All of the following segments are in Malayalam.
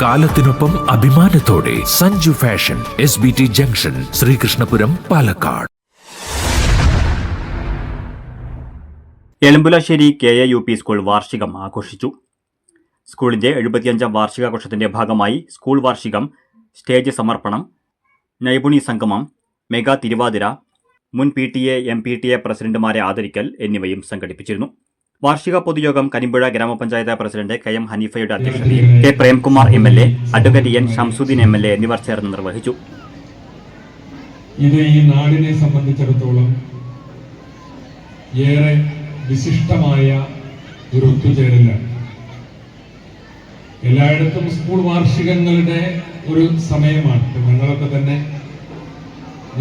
കാലത്തിനൊപ്പം അഭിമാനത്തോടെ Sanju fashion S B T junction Sreekrishnapuram Palakkad. Elampulassery K A U P school വാർഷികം ആഘോഷിച്ചു. സ്കൂളിന്റെ എഴുപത്തിയഞ്ചാം വാർഷികാഘോഷത്തിന്റെ ഭാഗമായി സ്കൂൾ വാർഷികം സ്റ്റേജ് സമർപ്പണം നൈപുണി സംഗമം മെഗാ തിരുവാതിര മുൻ P T A M P T A പ്രസിഡന്റുമാരെ ആദരിക്കൽ എന്നിവയും സംഘടിപ്പിച്ചിരുന്നു. വാർഷിക പൊതുയോഗം കരിമ്പുഴ ഗ്രാമപഞ്ചായത്ത് പ്രസിഡന്റ് കെ എം ഹനീഫയുടെ അധ്യക്ഷതയിൽ K Premkumar M L A advocate N Shamsuddeen M L A എന്നിവർ ചേർന്ന് നിർവഹിച്ചു. ഇത് ഈ നാടിനെ സംബന്ധിച്ചിടത്തോളം ഏറെ വിശിഷ്ടമായ ഒരു ഒത്തുചേരലാണ്. എല്ലായിടത്തും സ്കൂൾ വാർഷികങ്ങളുടെ ഒരു സമയമാണ്. ഞങ്ങളൊക്കെ തന്നെ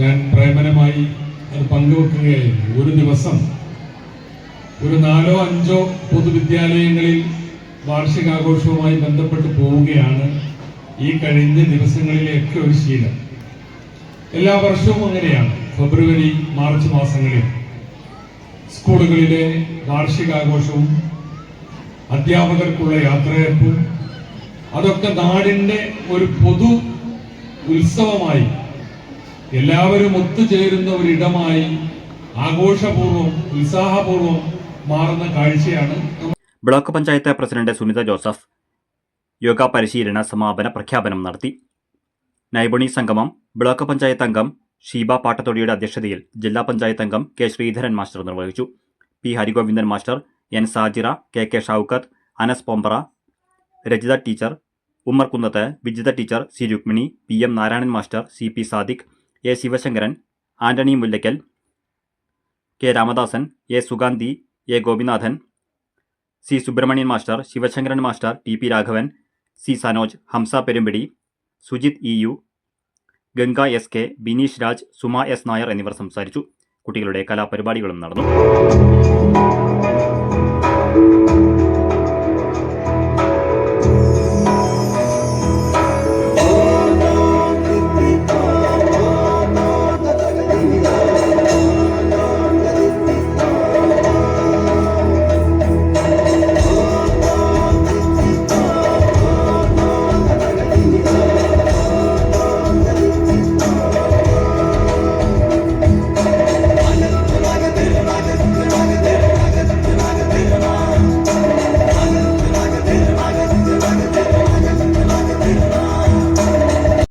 ഞാൻ പ്രേമനമായി അത് പങ്കുവെക്കുകയായിരുന്നു. ഒരു ദിവസം ഒരു നാലോ അഞ്ചോ പൊതുവിദ്യാലയങ്ങളിൽ വാർഷികാഘോഷവുമായി ബന്ധപ്പെട്ട് പോവുകയാണ് ഈ കഴിഞ്ഞ ദിവസങ്ങളിലെയൊക്കെ ഒരു ശീലം. എല്ലാ വർഷവും അങ്ങനെയാണ്. ഫെബ്രുവരി മാർച്ച് മാസങ്ങളിൽ സ്കൂളുകളിലെ വാർഷികാഘോഷവും അധ്യാപകർക്കുള്ള യാത്രയപ്പും അതൊക്കെ നാടിന്റെ ഒരു പൊതു ഉത്സവമായി എല്ലാവരും ഒത്തുചേരുന്ന ഒരിടമായി ആഘോഷപൂർവം ഉത്സാഹപൂർവം മാറുന്ന കാഴ്ചയാണ് ബ്ലോക്ക് പഞ്ചായത്ത് പ്രസിഡന്റ് സുനിത ജോസഫ് യോഗ പരിശീലന സമാപന പ്രഖ്യാപനം നടത്തി. നൈപുണി സംഗമം ബ്ലോക്ക് പഞ്ചായത്ത് അംഗം ഷീബ പാട്ടത്തൊടിയുടെ അധ്യക്ഷതയിൽ ജില്ലാ പഞ്ചായത്ത് അംഗം കെ ശ്രീധരൻ മാസ്റ്റർ നിർവഹിച്ചു. P Harigovindan master N Sajira K K Shoukath Anas Pombara Rajitha teacher Ummer Kunnath Vijitha teacher C Rukmini P M Narayanan master C P Sadiq A Sivasankaran Antony Mullackal K Ramadasan A Suganthi A. Gopinathan C. Subramanian master Sivasankaran master T. P. Raghavan C. Sanoj Hamza Perumbidi Sujith E. U Ganga S. K Bineesh Raj Suma S. Nair എന്നിവർ സംസാരിച്ചു. കുട്ടികളുടെ കലാപരിപാടികളും നടന്നു.